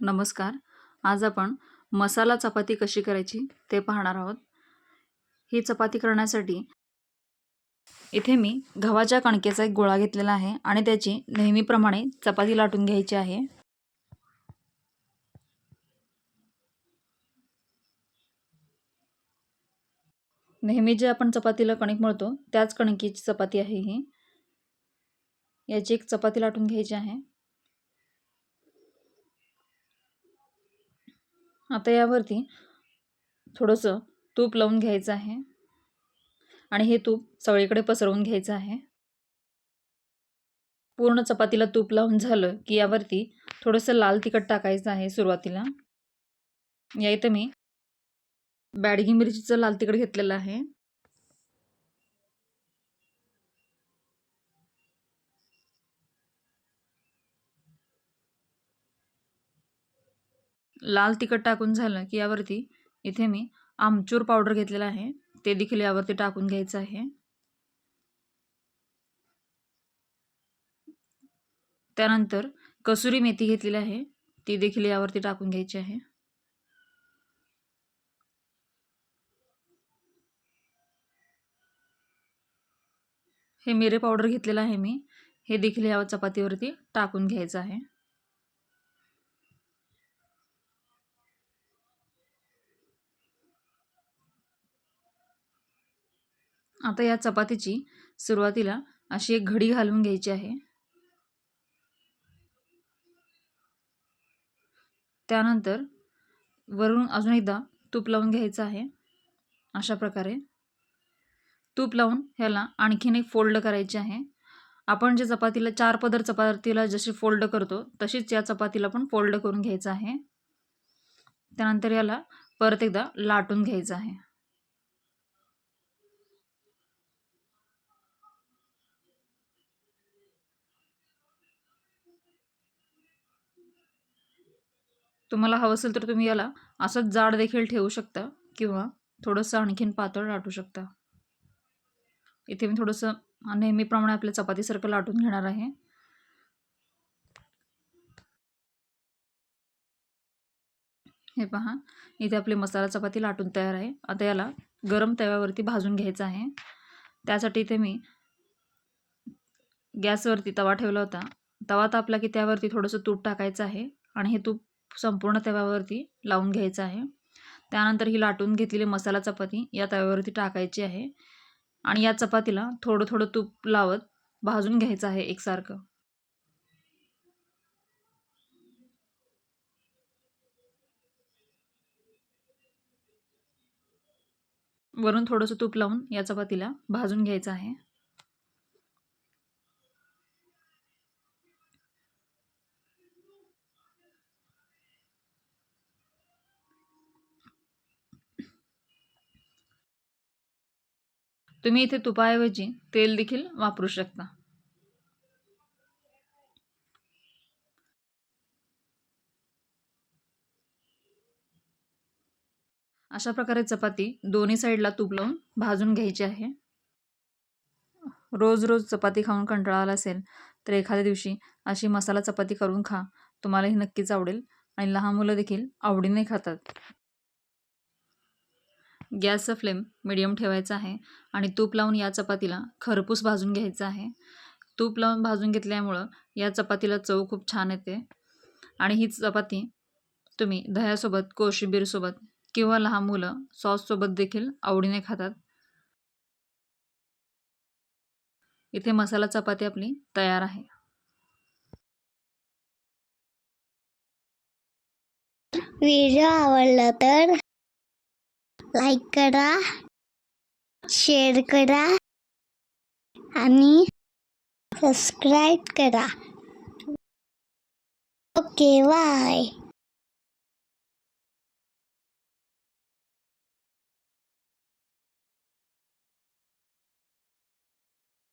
नमस्कार. आज आपण मसाला चपाती कशी करायची ते पाहणार आहोत. ही चपाती करण्यासाठी इथे मी गव्हाच्या कणकेचा एक गोळा घेतलेला आहे आणि त्याची नेहमीप्रमाणे चपाती लाटून घ्यायची आहे. नेहमी जे आपण चपातीला कणिक मळतो त्याच कणकेची चपाती आहे ही. याची एक चपाती लाटून घ्यायची आहे. आता यावरती थोडंसं तूप लावून घ्यायचं आहे. आणि हे तूप सगळीकडे पसरवून घ्यायचं आहे. पूर्ण चपातीला तूप लावून झालं की यावरती थोडंसं लाल तिखट टाकायचं आहे सुरुवातीला. या इथं मी बॅडगी मिरचीचं लाल तिखट घेतलेलं आहे. लाल तिखट टाकून झालं की यावरती इथे मी आमचूर पावडर घेतलेला आहे. ते देखील यावरती टाकून घ्यायचं आहे. त्यानंतर कसुरी मेथी घेतलेली आहे. ती देखील यावरती टाकून घ्यायची आहे. हे मिरे पावडर घेतलेलं आहे मी. हे देखील या चपातीवरती टाकून घ्यायचं आहे. आता या चपातीची सुरुवातीला अशी एक घडी घालून घ्यायची आहे. त्यानंतर वरून अजून एकदा तूप लावून घ्यायचं आहे. अशा प्रकारे तूप लावून ह्याला आणखीन एक फोल्ड करायचे आहे. आपण जे चपातीला चार पदर चपातीला जशी फोल्ड करतो तशीच या चपातीला पण फोल्ड करून घ्यायचं आहे. त्यानंतर याला परत एकदा लाटून घ्यायचं आहे. तुम्हाला हवं असेल तर तुम्ही याला असंच जाड देखील ठेवू शकता किंवा थोडंसं आणखीन पातळ लाटू शकता. इथे मी थोडंसं नेहमीप्रमाणे आपल्या चपातीसारखं लाटून घेणार आहे. हे पहा इथे आपली मसाला चपाती लाटून तयार आहे. आता याला गरम तव्यावरती भाजून घ्यायचं आहे. त्यासाठी इथे मी गॅसवरती तवा ठेवला होता. तवा तापला की त्यावरती थोडंसं तूप टाकायचं आहे आणि हे तूप संपूर्ण तव्यावरती लावून घ्यायचं आहे. त्यानंतर ही लाटून घेतलेली मसाला चपाती या तव्यावरती टाकायची आहे आणि या चपातीला थोडं थोडं तूप लावत भाजून घ्यायचं आहे एकसारखं. वरून थोडंसं तूप लावून या चपातीला भाजून घ्यायचं आहे. तुम्ही इथे तुपाऐवजी तेल देखील वापरू शकता. अशा प्रकारे चपाती दोन्ही साईडला तूप लावून भाजून घ्यायची आहे. रोज रोज चपाती खाऊन कंटाळा आला असेल तर एखाद्या दिवशी अशी मसाला चपाती करून खा. तुम्हालाही नक्कीच आवडेल आणि लहान मुलं देखील आवडीने खातात. गॅसचा फ्लेम मिडियम ठेवायचा आहे आणि तूप लावून या चपातीला खरपूस भाजून घ्यायचं आहे. तूप लावून भाजून घेतल्यामुळं या चपातीला चव खूप छान येते. आणि ही चपाती तुम्ही दह्यासोबत कोशिंबीरसोबत किंवा लहान मुलं सॉससोबत देखील आवडीने खातात. इथे मसाला चपाती आपली तयार आहे. व्हिडिओ आवडला तर लाईक करा शेअर करा आणि सबस्क्राईब करा. Okay bye